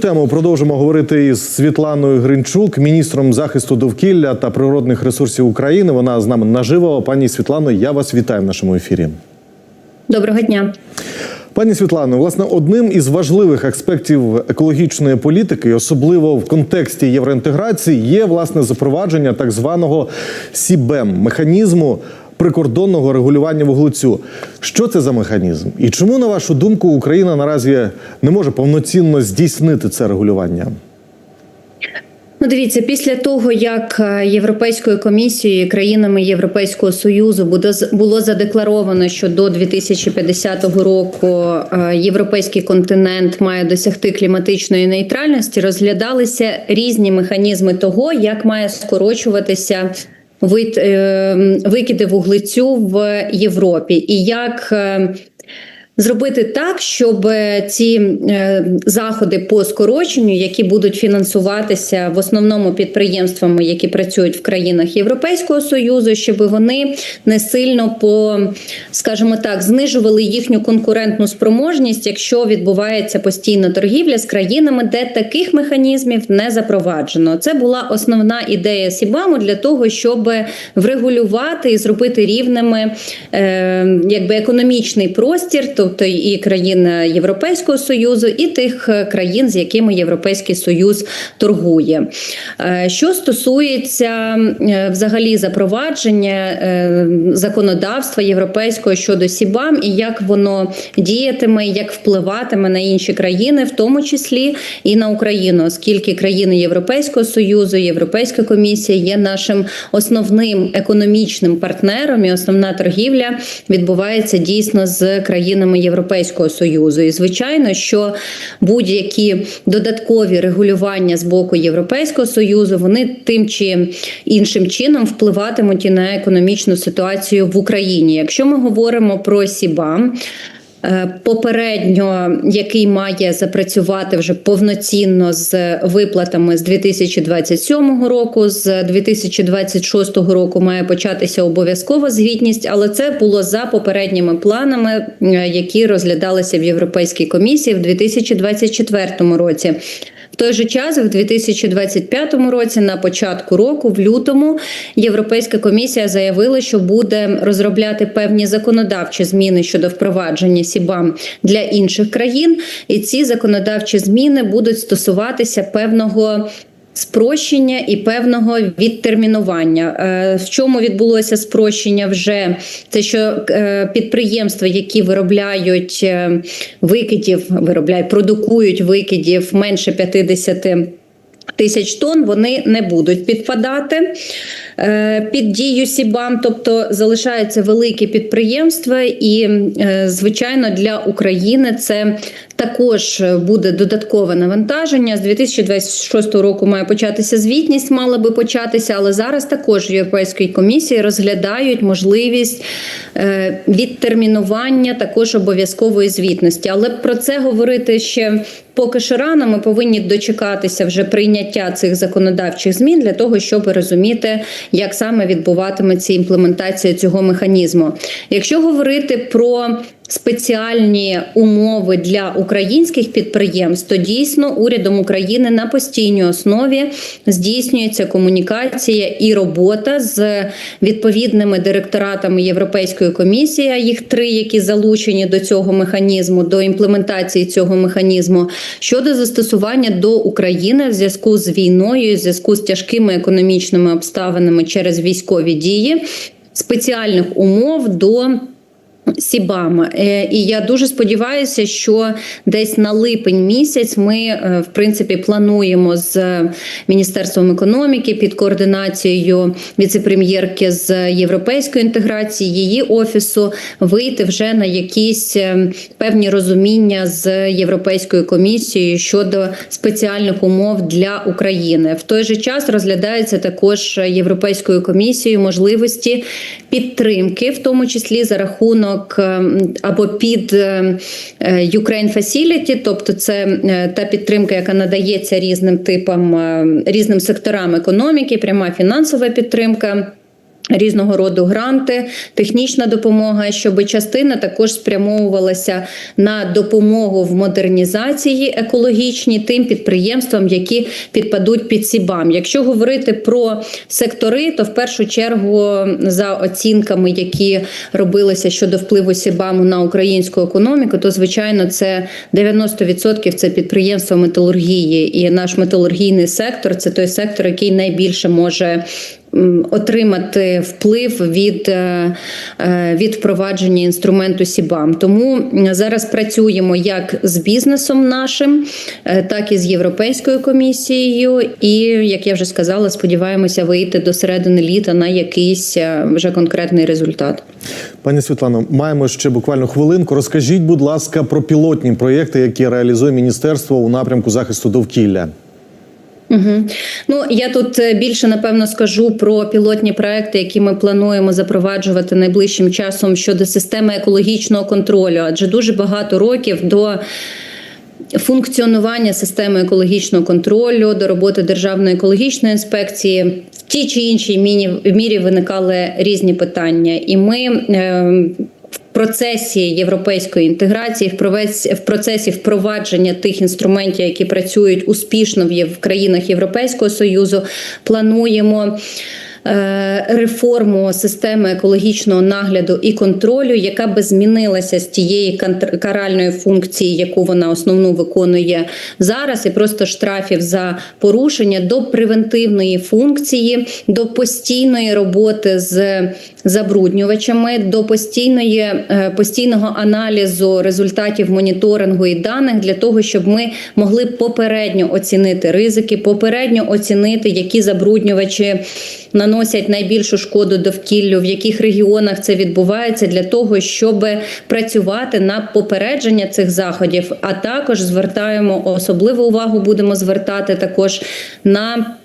Тему продовжимо говорити із Світланою Гринчук, міністром захисту довкілля та природних ресурсів України. Вона з нами наживо. Пані Світлано, я вас вітаю в нашому ефірі. Доброго дня. Пані Світлано, власне, одним із важливих аспектів екологічної політики, особливо в контексті євроінтеграції, є власне запровадження так званого СІБЕМ механізму прикордонного регулювання вуглецю. Що це за механізм? І чому, на вашу думку, Україна наразі не може повноцінно здійснити це регулювання? Ну, дивіться, після того як е, Європейською комісією і країнами Європейського союзу буде було задекларовано, що до 2050 року е, європейський континент має досягти кліматичної нейтральності, розглядалися різні механізми того, як має скорочуватися вид е, викиди вуглецю в Європі, і як Зробити так, щоб ці е, заходи по скороченню, які будуть фінансуватися в основному підприємствами, які працюють в країнах Європейського союзу, щоб вони не сильно по, скажімо так, знижували їхню конкурентну спроможність, якщо відбувається постійна торгівля з країнами, де таких механізмів не запроваджено. Це була основна ідея Сібаму для того, щоб врегулювати і зробити рівними е, якби економічний простір тобто і країн Європейського союзу, і тих е, країн, з якими Європейський Союз торгує. Е, що стосується е, взагалі запровадження законодавства європейського щодо Сібам і як воно діятиме, як впливатиме на інші країни, в тому числі і на Україну, оскільки країни Європейського союзу, Європейська комісія є нашим основним економічним партнером, і основна торгівля відбувається дійсно з країнами країнами Європейського союзу. І звичайно, що будь-які додаткові регулювання з боку Європейського союзу вони тим чи іншим чином впливатимуть і на економічну ситуацію в Україні. Якщо ми говоримо про Сібам. Е, попередньо, який має запрацювати вже повноцінно з виплатами з 2027 року, з 2026 року має початися обов'язкова звітність, але це було за попередніми планами, е, які розглядалися в Європейській комісії в 2024 році. В той же час, в 2025 році, на початку року, в лютому, Європейська комісія заявила, що буде розробляти певні законодавчі зміни щодо впровадження СІБАМ для інших країн, і ці законодавчі зміни будуть стосуватися певного спрощення і певного відтермінування. Е, в чому відбулося спрощення вже це, що е, підприємства, які виробляють е, викидів, виробляють, продукують викидів менше 50 Тисяч тонн вони не будуть підпадати під дію Сібам, тобто залишаються великі підприємства, і, звичайно, для України це також буде додаткове навантаження. З 2026 року має початися звітність, мала би початися, але зараз також в Європейській комісії розглядають можливість е, відтермінування також обов'язкової звітності. Але про це говорити ще поки що рано. Ми повинні дочекатися вже прийняття цих законодавчих змін для того, щоб розуміти, як саме відбуватиметься імплементація цього механізму. Якщо говорити про спеціальні умови для українських підприємств, то дійсно урядом України на постійній основі здійснюється комунікація і робота з відповідними директоратами Європейської комісії. Їх три, які залучені до цього механізму, до імплементації цього механізму щодо застосування до України в зв'язку з війною, в зв'язку з тяжкими економічними обставинами через військові дії спеціальних умов до Сібама, е, і я дуже сподіваюся, що десь на липень місяць ми е, в принципі плануємо з міністерством економіки під координацією віцепрем'єрки з європейської інтеграції її офісу вийти вже на якісь е, певні розуміння з європейською комісією щодо спеціальних умов для України. В той же час розглядається також європейською комісією можливості підтримки, в тому числі за рахунок рахунок ем, або під ем, е, Ukraine Facility, тобто це е, та підтримка, яка надається різним типам, ем, різним секторам економіки, пряма фінансова підтримка. Різного роду гранти, технічна допомога, щоб частина також спрямовувалася на допомогу в модернізації екологічній тим підприємствам, які підпадуть під СІБАМ. Якщо говорити про сектори, то в першу чергу за оцінками, які робилися щодо впливу СІБАМу на українську економіку, то звичайно це 90% це підприємства металургії, і наш металургійний сектор це той сектор, який найбільше може отримати вплив від, е, е, від впровадження інструменту СІБАМ. Тому зараз працюємо як з бізнесом нашим, е, так і з Європейською комісією. І як я вже сказала, сподіваємося вийти до середини літа на якийсь вже конкретний результат. Пані Світлано, маємо ще буквально хвилинку. Розкажіть, будь ласка, про пілотні проєкти, які реалізує міністерство у напрямку захисту довкілля. Угу. Ну я тут е, більше напевно скажу про пілотні проекти, які ми плануємо запроваджувати найближчим часом щодо системи екологічного контролю, адже дуже багато років до. Функціонування системи екологічного контролю до роботи Державної екологічної інспекції в тій чи іншій мірі виникали різні питання, і ми е, в процесі європейської інтеграції, в процесі впровадження тих інструментів, які працюють успішно в країнах Європейського союзу, плануємо. е, Реформу системи екологічного нагляду і контролю, яка би змінилася з тієї каральної функції, яку вона основну виконує зараз, і просто штрафів за порушення до превентивної функції, до постійної роботи з забруднювачами, до постійної е, постійного аналізу результатів моніторингу і даних для того, щоб ми могли попередньо оцінити ризики, попередньо оцінити, які забруднювачі наносять найбільшу шкоду довкіллю, в яких регіонах це відбувається, для того, щоб працювати на попередження цих заходів. А також звертаємо особливу увагу, будемо звертати також на.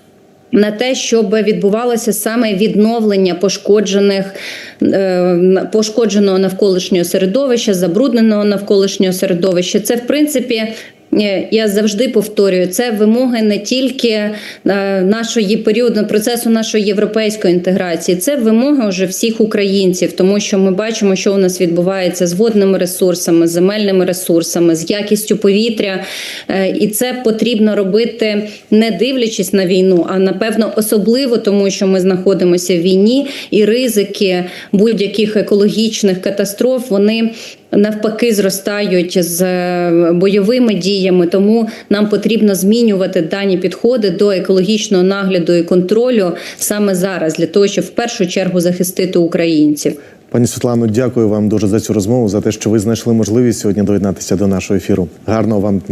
На те, щоб відбувалося саме відновлення пошкоджених е, пошкодженого навколишнього середовища, забрудненого навколишнього середовища, це в принципі. Е, Я завжди повторюю, це вимоги не тільки е, нашої періоду процесу нашої європейської інтеграції, це вимоги вже всіх українців, тому що ми бачимо, що у нас відбувається з водними ресурсами, з земельними ресурсами, з якістю повітря, Е, і це потрібно робити не дивлячись на війну, а напевно особливо тому, що ми знаходимося в війні, і ризики будь-яких екологічних катастроф вони. Навпаки, зростають з е, бойовими діями, тому нам потрібно змінювати дані підходи до екологічного нагляду і контролю саме зараз, для того, щоб в першу чергу захистити українців. Пані Світлано, дякую вам дуже за цю розмову, за те, що ви знайшли можливість сьогодні доєднатися до нашого ефіру. Гарного вам дня.